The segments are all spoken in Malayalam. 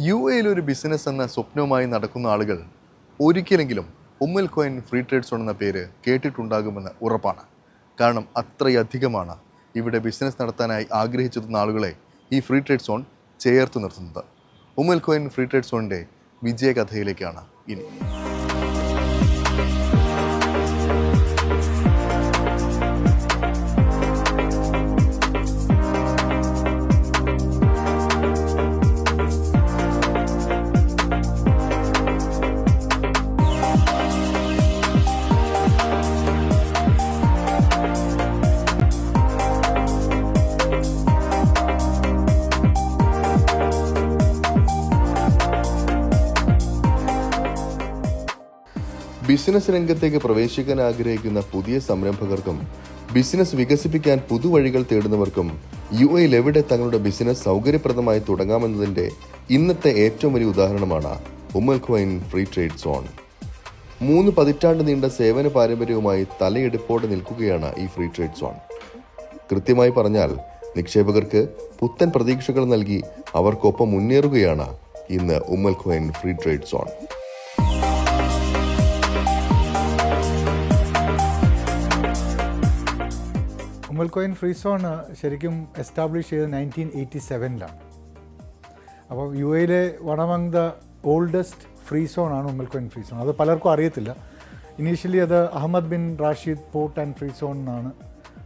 യു എയിൽ ഒരു ബിസിനസ് എന്ന സ്വപ്നവുമായി നടക്കുന്ന ആളുകൾ ഒരിക്കലെങ്കിലും Umm Al Quwain free trade zone എന്ന പേര് കേട്ടിട്ടുണ്ടാകുമെന്ന് ഉറപ്പാണ്. കാരണം അത്രയധികമാണ് ഇവിടെ ബിസിനസ് നടത്താനായി ആഗ്രഹിച്ചെത്തുന്ന ആളുകളെ ഈ ഫ്രീ ട്രേഡ് സോൺ ചേർത്ത് നിർത്തുന്നത്. ഉമ്മൽ കോയിൻ ഫ്രീ ട്രേഡ് സോണിന്റെ വിജയകഥയിലേക്കാണ് ഇനി. ബിസിനസ് രംഗത്തേക്ക് പ്രവേശിക്കാൻ ആഗ്രഹിക്കുന്ന പുതിയ സംരംഭകർക്കും ബിസിനസ് വികസിപ്പിക്കാൻ പുതുവഴികൾ തേടുന്നവർക്കും യു എയിൽ എവിടെ തങ്ങളുടെ ബിസിനസ് സൗകര്യപ്രദമായി തുടങ്ങാമെന്നതിന്റെ ഇന്നത്തെ ഏറ്റവും വലിയ ഉദാഹരണമാണ് ഉമ്മൽ ഫ്രീ ട്രേഡ് സോൺ. മൂന്ന് പതിറ്റാണ്ട് നീണ്ട സേവന പാരമ്പര്യവുമായി തലയെടുപ്പോടെ നിൽക്കുകയാണ് ഈ ഫ്രീ ട്രേഡ് സോൺ. കൃത്യമായി പറഞ്ഞാൽ നിക്ഷേപകർക്ക് പുത്തൻ പ്രതീക്ഷകൾ നൽകി അവർക്കൊപ്പം മുന്നേറുകയാണ് ഇന്ന് Umm al free trade zone. Umm al Quwain free zone ശരിക്കും എസ്റ്റാബ്ലിഷ് ചെയ്തത് നയന്റീൻ എയ്റ്റി സെവനിലാണ് അപ്പോൾ യു എയിലെ one among the oldest free zone ആണ് ഉമ്മൽ കോയിൻ ഫ്രീ സോൺ അത് പലർക്കും അറിയത്തില്ല. ഇനീഷ്യലി അത് Ahmed bin Rashid port and free zone എന്നാണ്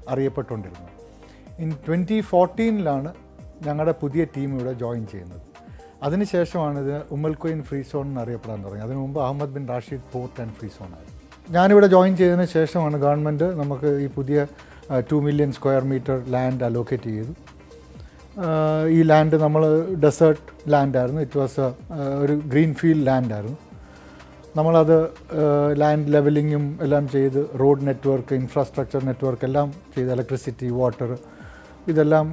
അറിയപ്പെട്ടുകൊണ്ടിരുന്നത്. ഇൻ ട്വന്റി ഫോർട്ടീനിലാണ് ഞങ്ങളുടെ പുതിയ ടീം ഇവിടെ ജോയിൻ ചെയ്യുന്നത്. അതിനുശേഷമാണ് ഇത് ഉമ്മൽ കോയിൻ ഫ്രീ സോൺ എന്ന് അറിയപ്പെടാൻ തുടങ്ങി അതിനു മുമ്പ് Ahmed bin Rashid port and free zone ആയിരുന്നു. ഞാനിവിടെ ജോയിൻ ചെയ്തതിന് ശേഷമാണ് ഗവൺമെന്റ് നമുക്ക് ഈ പുതിയ two million square metre land allocate ചെയ്തു. ഈ ലാൻഡ് നമ്മൾ ഡെസേർട്ട് ലാൻഡായിരുന്നു ഇറ്റ് വാസ് ഒരു ഗ്രീൻ ഫീൽഡ് ലാൻഡായിരുന്നു നമ്മളത് ലാൻഡ് ലെവലിങ്ങും എല്ലാം ചെയ്ത് റോഡ് നെറ്റ്വർക്ക് ഇൻഫ്രാസ്ട്രക്ചർ നെറ്റ്വർക്ക് എല്ലാം ചെയ്ത് ഇലക്ട്രിസിറ്റി വാട്ടർ ഇതെല്ലാം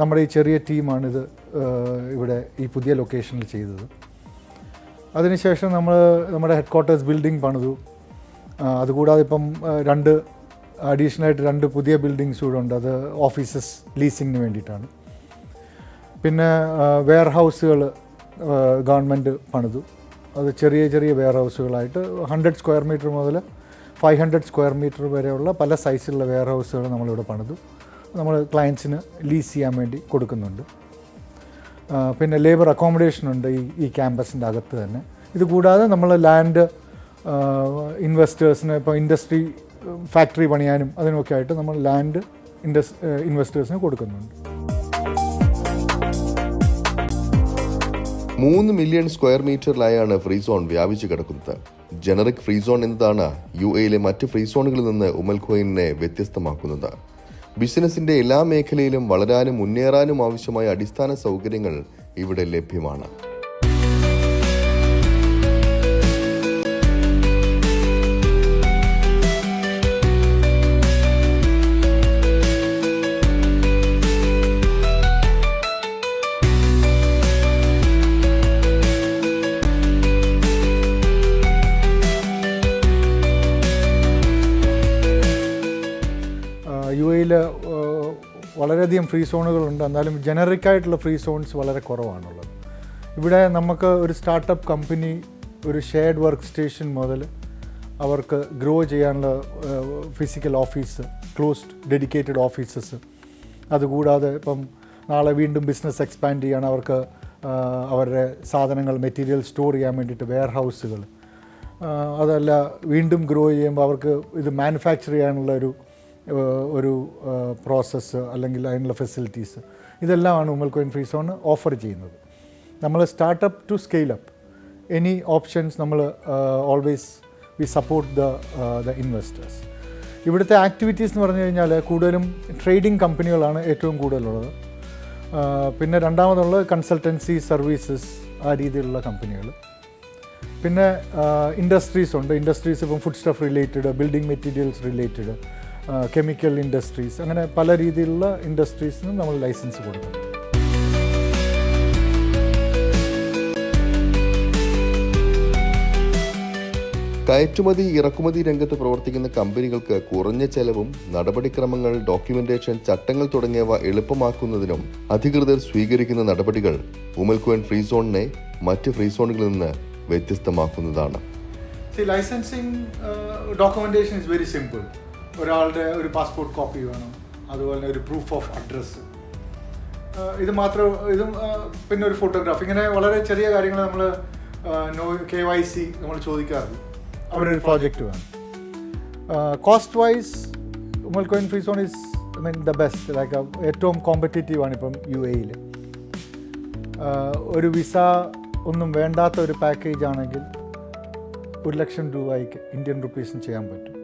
നമ്മുടെ ഈ ചെറിയ ടീമാണിത് ഇവിടെ ഈ പുതിയ ലൊക്കേഷനിൽ ചെയ്തത്. അതിനുശേഷം നമ്മൾ നമ്മുടെ ഹെഡ് ക്വാർട്ടേഴ്സ് ബിൽഡിംഗ് പണിതു അതുകൂടാതെ ഇപ്പം രണ്ട് അഡീഷണൽ ആയിട്ട് രണ്ട് പുതിയ ബിൽഡിങ്സ് കൂടെ ഉണ്ട്. അത് ഓഫീസസ് ലീസിങ്ങിന് വേണ്ടിയിട്ടാണ്. പിന്നെ വെയർ ഹൗസുകൾ ഗവൺമെന്റ് പണിതു. അത് ചെറിയ ചെറിയ വെയർ ഹൗസുകളായിട്ട് ഹൺഡ്രഡ് സ്ക്വയർ മീറ്റർ മുതൽ ഫൈവ് ഹൺഡ്രഡ് സ്ക്വയർ മീറ്റർ വരെയുള്ള പല സൈസിലുള്ള വെയർ ഹൗസുകൾ നമ്മളിവിടെ പണിതു. നമ്മൾ ക്ലയൻസിന് ലീസ് ചെയ്യാൻ വേണ്ടി കൊടുക്കുന്നുണ്ട്. പിന്നെ ലേബർ അക്കോമഡേഷൻ ഉണ്ട് ഈ ഈ ക്യാമ്പസിന്റെ അകത്ത് തന്നെ. ഇത് കൂടാതെ നമ്മൾ ലാൻഡ് ഇൻവെസ്റ്റേഴ്സിന് ഇപ്പോൾ ഇൻഡസ്ട്രി ഫാക്ടറി പണിയാനും അതിനൊക്കെ ആയിട്ട് നമ്മൾ ലാൻഡ് ഇൻഡസ് ഇൻവെസ്റ്റേഴ്സിന് കൊടുക്കുന്നുണ്ട്. മൂന്ന് മില്യൺ സ്ക്വയർ മീറ്ററിലായാണ് ഫ്രീ സോൺ വ്യാപിച്ചു കിടക്കുന്നത്. ജനറിക് ഫ്രീ സോൺ എന്നതാണ് യു എയിലെ മറ്റ് ഫ്രീ സോണുകളിൽ നിന്ന് ഉമൽഖോയിനെ വ്യത്യസ്തമാക്കുന്നത്. ബിസിനസിന്റെ എല്ലാ മേഖലയിലും വളരാനും മുന്നേറാനും ആവശ്യമായ അടിസ്ഥാന സൗകര്യങ്ങൾ ഇവിടെ ലഭ്യമാണ്. വളരെയധികം ഫ്രീ സോണുകളുണ്ട് എന്നാലും ജനറിക് ആയിട്ടുള്ള ഫ്രീ സോൺസ് വളരെ കുറവാണുള്ളത്. ഇവിടെ നമുക്ക് ഒരു സ്റ്റാർട്ടപ്പ് കമ്പനി ഒരു ഷെയർഡ് വർക്ക് സ്റ്റേഷൻ മുതൽ അവർക്ക് ഗ്രോ ചെയ്യാനുള്ള physical office closed dedicated offices അതുകൂടാതെ ഇപ്പം നാളെ വീണ്ടും ബിസിനസ് എക്സ്പാൻഡ് ചെയ്യാൻ അവർക്ക് അവരുടെ സാധനങ്ങൾ മെറ്റീരിയൽ സ്റ്റോർ ചെയ്യാൻ വേണ്ടിയിട്ട് വെയർ ഹൗസുകൾ അതല്ല വീണ്ടും ഗ്രോ ചെയ്യുമ്പോൾ അവർക്ക് ഇത് മാനുഫാക്ചർ ചെയ്യാനുള്ള ഒരു ഒരു പ്രോസസ്സ് അല്ലെങ്കിൽ അതിനുള്ള ഫെസിലിറ്റീസ് ഇതെല്ലാമാണ് Umm Al Quwain free zone offer ചെയ്യുന്നത്. നമ്മൾ startup to scale up any options നമ്മൾ always we support the the investors ഇവിടുത്തെ ആക്ടിവിറ്റീസ് എന്ന് പറഞ്ഞു കഴിഞ്ഞാൽ കൂടുതലും ട്രേഡിംഗ് കമ്പനികളാണ് ഏറ്റവും കൂടുതലുള്ളത്. പിന്നെ രണ്ടാമതുള്ളത് കൺസൾട്ടൻസി സർവീസസ് ആ രീതിയിലുള്ള കമ്പനികൾ പിന്നെ ഇൻഡസ്ട്രീസ് ഉണ്ട്. ഇൻഡസ്ട്രീസ് ഇപ്പം food stuff related building materials related chemical industries അങ്ങനെ പല രീതിയിലുള്ള ഇൻഡസ്ട്രീസിന് നമ്മൾ ലൈസൻസ് കൊടുക്കും. കയറ്റുമതി ഇറക്കുമതി രംഗത്ത് പ്രവർത്തിക്കുന്ന കമ്പനികൾക്ക് കുറഞ്ഞ ചെലവും നടപടിക്രമങ്ങൾ ഡോക്യുമെന്റേഷൻ ചട്ടങ്ങൾ തുടങ്ങിയവ എളുപ്പമാക്കുന്നതിനും അധികൃതർ സ്വീകരിക്കുന്ന നടപടികൾ ഉമൽക്കോൻ ഫ്രീ സോണിനെ മറ്റ് ഫ്രീ സോണുകളിൽ നിന്ന് വ്യത്യസ്തമാക്കുന്നതാണ്. Licensing documentation is very simple ഒരാളുടെ ഒരു പാസ്പോർട്ട് കോപ്പി വേണം. അതുപോലെ ഒരു പ്രൂഫ് ഓഫ് അഡ്രസ്സ് ഇത് മാത്രം ഇതും പിന്നെ ഒരു ഫോട്ടോഗ്രാഫ് ഇങ്ങനെ വളരെ ചെറിയ കാര്യങ്ങൾ നമ്മൾ നോ കെ വൈ സി നമ്മൾ ചോദിക്കാറുള്ളൂ അവരൊരു പ്രോജക്റ്റ് വേണം. Cost wise Umm al Quwain Quwain free zone is I mean the best like ഏറ്റവും കോമ്പറ്റേറ്റീവ് ആണ് ഇപ്പം യു എയിൽ ഒരു വിസ ഒന്നും വേണ്ടാത്ത ഒരു പാക്കേജ് ആണെങ്കിൽ ഒരു ലക്ഷം രൂപയ്ക്ക് ഇന്ത്യൻ റുപ്പീസും ചെയ്യാൻ പറ്റും.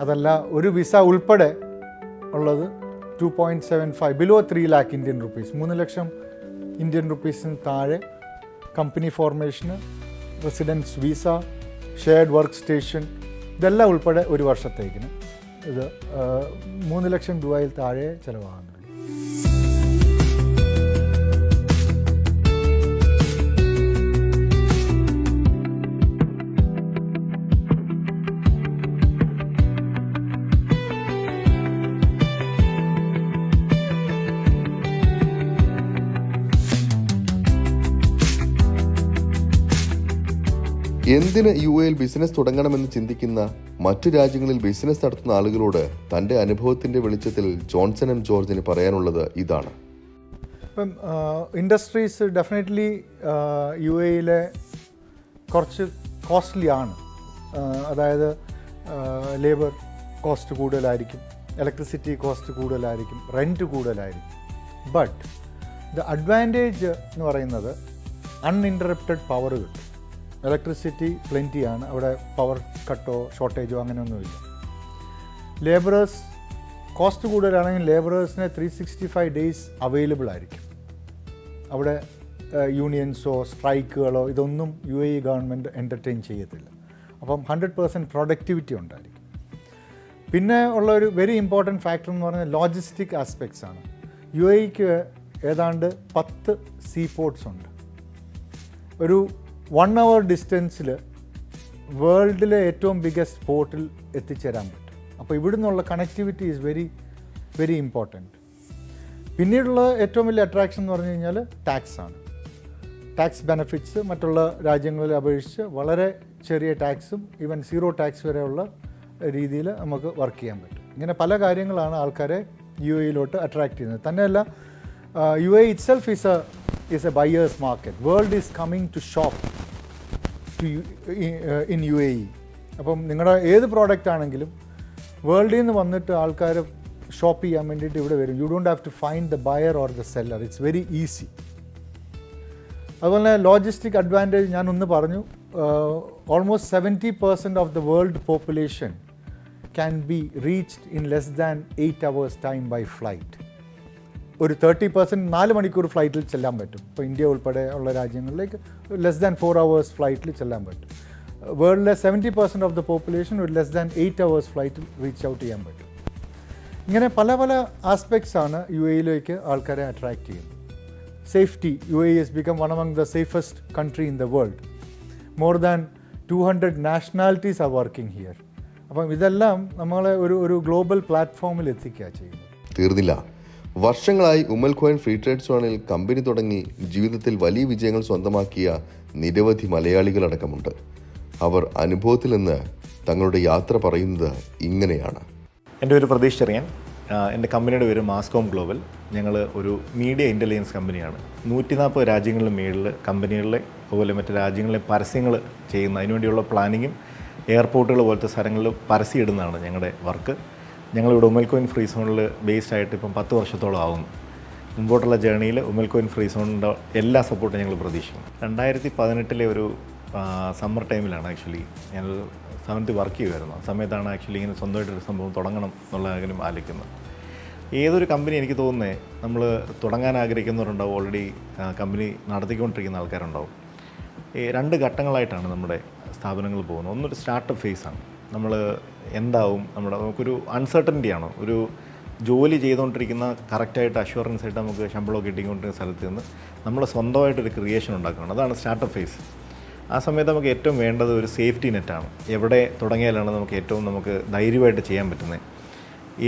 അതല്ല ഒരു വിസ ഉൾപ്പെടെ ഉള്ളത് two point seven five below three lakh Indian rupees മൂന്ന് ലക്ഷം ഇന്ത്യൻ റുപ്പീസിന് താഴെ company ഫോർമേഷന് residence visa shared work station ഇതെല്ലാം ഉൾപ്പെടെ ഒരു വർഷത്തേക്കിന്. ഇത് മൂന്ന് ലക്ഷം രൂപയിൽ താഴെ ചിലവാകുന്നുള്ളൂ എന്തിന് യു എയിൽ ബിസിനസ് തുടങ്ങണമെന്ന് ചിന്തിക്കുന്ന മറ്റു രാജ്യങ്ങളിൽ ബിസിനസ് നടത്തുന്ന ആളുകളോട് തന്റെ അനുഭവത്തിന്റെ വെളിച്ചത്തിൽ ജോൺസൺ എം ജോർജിന് പറയാനുള്ളത് ഇതാണ്. ഇപ്പം ഇൻഡസ്ട്രീസ് ഡെഫിനറ്റ്ലി യു എയിലെ കുറച്ച് കോസ്റ്റ്ലി ആണ്. അതായത് ലേബർ കോസ്റ്റ് കൂടുതലായിരിക്കും ഇലക്ട്രിസിറ്റി കോസ്റ്റ് കൂടുതലായിരിക്കും റെന്റ് കൂടുതലായിരിക്കും. ബട്ട് ദ അഡ്വാന്റേജ് എന്ന് പറയുന്നത് അൺഇന്ററപ്റ്റഡ് പവർ കിട്ടും. ഇലക്ട്രിസിറ്റി പ്ലെന്റിയാണ് അവിടെ പവർ കട്ടോ ഷോർട്ടേജോ അങ്ങനെയൊന്നുമില്ല. ലേബറേഴ്സ് കോസ്റ്റ് കൂടുതലാണെങ്കിൽ ലേബറേഴ്സിന് three sixty five days available ആയിരിക്കും. അവിടെ യൂണിയൻസോ സ്ട്രൈക്കുകളോ ഇതൊന്നും U A E government entertain ചെയ്യത്തില്ല. അപ്പം ഹൺഡ്രഡ് പേഴ്സന്റ് പ്രൊഡക്ടിവിറ്റി ഉണ്ടായിരിക്കും. പിന്നെ ഉള്ള ഒരു വെരി ഇമ്പോർട്ടന്റ് ഫാക്ടർ എന്ന് പറഞ്ഞാൽ ലോജിസ്റ്റിക് ആസ്പെക്ട്സ് ആണ്. യു എക്ക് ഏതാണ്ട് പത്ത് സീ പോർട്ട്സ് ഉണ്ട്. ഒരു വൺ അവർ ഡിസ്റ്റൻസിൽ വേൾഡിലെ ഏറ്റവും ബിഗസ്റ്റ് പോർട്ടിൽ എത്തിച്ചേരാൻ പറ്റും. അപ്പോൾ ഇവിടെ നിന്നുള്ള connectivity is very very important പിന്നീടുള്ള ഏറ്റവും വലിയ അട്രാക്ഷൻ എന്ന് പറഞ്ഞു കഴിഞ്ഞാൽ ടാക്സ് ആണ്. ടാക്സ് ബെനഫിറ്റ്സ് മറ്റുള്ള രാജ്യങ്ങളെ അപേക്ഷിച്ച് വളരെ ചെറിയ ടാക്സും ഈവൻ സീറോ ടാക്സ് വരെയുള്ള രീതിയിൽ നമുക്ക് വർക്ക് ചെയ്യാൻ പറ്റും. ഇങ്ങനെ പല കാര്യങ്ങളാണ് ആൾക്കാരെ യു എയിലോട്ട് അട്രാക്ട് ചെയ്യുന്നത്. തന്നെയല്ല U A itself is a is a buyers market world is coming to shop to in U A E അപ്പം നിങ്ങളുടെ ഏത് പ്രോഡക്റ്റ് ആണെങ്കിലും വേൾഡിൽ നിന്ന് വന്നിട്ട് ആൾക്കാർ ഷോപ്പ് ചെയ്യാൻ വേണ്ടിയിട്ട് ഇവിടെ വരും. You don't have to find the buyer or the seller it's very easy അതുപോലെ തന്നെ ലോജിസ്റ്റിക് അഡ്വാന്റേജ് ഞാൻ ഒന്ന് പറഞ്ഞു almost seventy percent of the world population can be reached in less than eight hours time by flight ഒരു തേർട്ടി പെർസെന്റ് നാല് മണിക്കൂർ ഫ്ലൈറ്റിൽ ചെല്ലാൻ പറ്റും. ഇപ്പോൾ ഇന്ത്യ ഉൾപ്പെടെ ഉള്ള രാജ്യങ്ങളിലേക്ക് ലെസ് ദാൻ ഫോർ അവേഴ്സ് ഫ്ലൈറ്റിൽ ചെല്ലാൻ പറ്റും. വേൾഡിലെ seventy percent of the population ഒരു ലെസ് ദാൻ എയ്റ്റ് അവേഴ്സ് ഫ്ലൈറ്റിൽ റീച്ച് ഔട്ട് ചെയ്യാൻ പറ്റും. ഇങ്ങനെ പല പല ആസ്പെക്ട്സ് ആണ് യു എയിലേക്ക് ആൾക്കാരെ അട്രാക്റ്റ് ചെയ്യുന്നത്. Safety U A has become one among the safest country in the world more than two hundred nationalities are working here അപ്പം ഇതെല്ലാം നമ്മളെ ഒരു ഒരു ഗ്ലോബൽ പ്ലാറ്റ്ഫോമിൽ എത്തിക്കുക ചെയ്യുന്നത്. തീർന്നില്ല. വർഷങ്ങളായി Umm al Quwain free trade സോണിൽ കമ്പനി തുടങ്ങി ജീവിതത്തിൽ വലിയ വിജയങ്ങൾ സ്വന്തമാക്കിയ നിരവധി മലയാളികളടക്കമുണ്ട്. അവർ അനുഭവത്തിൽ നിന്ന് തങ്ങളുടെ യാത്ര പറയുന്നത് ഇങ്ങനെയാണ്. എന്റെ ഒരു പ്രതീക്ഷിച്ചറിയാൻ ചെറിയാൻ. എന്റെ കമ്പനിയുടെ പേര് മാസ്കോം ഗ്ലോബൽ. ഞങ്ങൾ ഒരു മീഡിയ ഇന്റലിജൻസ് കമ്പനിയാണ്. നൂറ്റി നാൽപ്പത് രാജ്യങ്ങളിലും മേളിൽ കമ്പനികളിലെ അതുപോലെ മറ്റ് രാജ്യങ്ങളിലെ പരസ്യങ്ങൾ ചെയ്യുന്ന അതിനുവേണ്ടിയുള്ള പ്ലാനിങ്ങും എയർപോർട്ടുകൾ പോലത്തെ സ്ഥലങ്ങളിൽ പരസ്യം ഇടുന്നതാണ് ഞങ്ങളുടെ വർക്ക്. ഞങ്ങളിവിടെ കോയിൻ ഫ്രീ സോണിൽ ബേസ്ഡ് ആയിട്ട് ഇപ്പം പത്ത് വർഷത്തോളം ആവുന്നു മുമ്പോട്ടുള്ള ജേണിയിൽ കോയിൻ ഫ്രീ സോണിന്റെ എല്ലാ സപ്പോർട്ടും ഞങ്ങൾ പ്രതീക്ഷിക്കുന്നു. രണ്ടായിരത്തി പതിനെട്ടിലെ ഒരു സമ്മർ ടൈമിലാണ് ആക്ച്വലി ഞാനൊരു സമയത്ത് വർക്ക് ചെയ്യുമായിരുന്നു സമയത്താണ് ആക്ച്വലി ഇങ്ങനെ സ്വന്തമായിട്ടൊരു സംഭവം തുടങ്ങണം എന്നുള്ള കാര്യം ആലോചിക്കുന്നത്. ഏതൊരു കമ്പനി എനിക്ക് തോന്നുന്നേ നമ്മൾ തുടങ്ങാൻ ആഗ്രഹിക്കുന്നവരുണ്ടാവും ഓൾറെഡി കമ്പനി നടത്തിക്കൊണ്ടിരിക്കുന്ന ആൾക്കാരുണ്ടാവും. രണ്ട് ഘട്ടങ്ങളായിട്ടാണ് നമ്മുടെ സ്ഥാപനങ്ങൾ പോകുന്നത്. ഒന്നൊരു സ്റ്റാർട്ടപ്പ് ഫേസാണ് നമ്മൾ എന്താവും? നമ്മുടെ നമുക്കൊരു ആണോ? ഒരു ജോലി ചെയ്തുകൊണ്ടിരിക്കുന്ന കറക്റ്റായിട്ട് അഷ്വറൻസ് ആയിട്ട് നമുക്ക് ശമ്പളമൊക്കെ കിട്ടിക്കൊണ്ടിരിക്കുന്ന സ്ഥലത്ത് നിന്ന് നമ്മൾ സ്വന്തമായിട്ടൊരു ക്രിയേഷൻ ഉണ്ടാക്കുകയാണ്. അതാണ് സ്റ്റാർട്ടപ്പ് ഫേസ് ആ സമയത്ത് നമുക്ക് ഏറ്റവും വേണ്ടത് ഒരു സേഫ്റ്റി നെറ്റാണ് എവിടെ തുടങ്ങിയാലാണ് നമുക്ക് ഏറ്റവും നമുക്ക് ധൈര്യമായിട്ട് ചെയ്യാൻ പറ്റുന്നത്?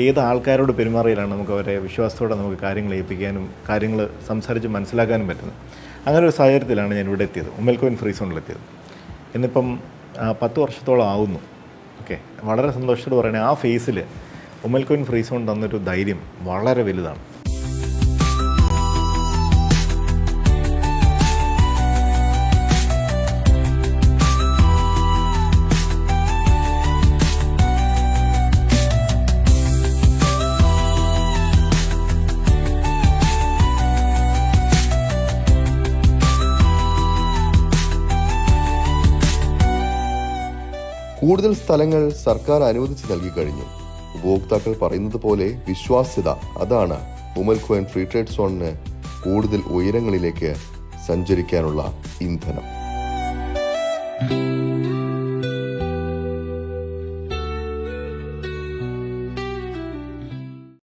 ഏത് ആൾക്കാരോട് പെരുമാറിയാലാണ് നമുക്ക് അവരെ വിശ്വാസത്തോടെ നമുക്ക് കാര്യങ്ങൾ ഏൽപ്പിക്കാനും കാര്യങ്ങൾ സംസാരിച്ച് മനസ്സിലാക്കാനും പറ്റുന്നത്? അങ്ങനെ ഒരു സാഹചര്യത്തിലാണ് ഞാൻ ഇവിടെ എത്തിയത്. ഉമ്മൽക്കോയിൻ ഫ്രീ സോണിലെത്തിയത് ഇന്നിപ്പം ആ, പത്ത് വർഷത്തോളം ആവുന്നു. ഓക്കെ. വളരെ സന്തോഷത്തോട് പറയണേ ആ ഫേസിൽ ഉമ്മൽക്കോയിൻ ഫ്രീ സോൺ തന്നൊരു ധൈര്യം വളരെ വലുതാണ്. കൂടുതൽ സ്ഥലങ്ങൾ സർക്കാർ അനുവദിച്ച് നൽകി കഴിഞ്ഞു. ഉപഭോക്താക്കൾ പറയുന്നത് പോലെ വിശ്വാസ്യത അതാണ് ഉമൽഖോയൻ ഫ്രീ ട്രേഡ് സോണിന് കൂടുതൽ ഉയരങ്ങളിലേക്ക് സഞ്ചരിക്കാനുള്ള ഇന്ധനം.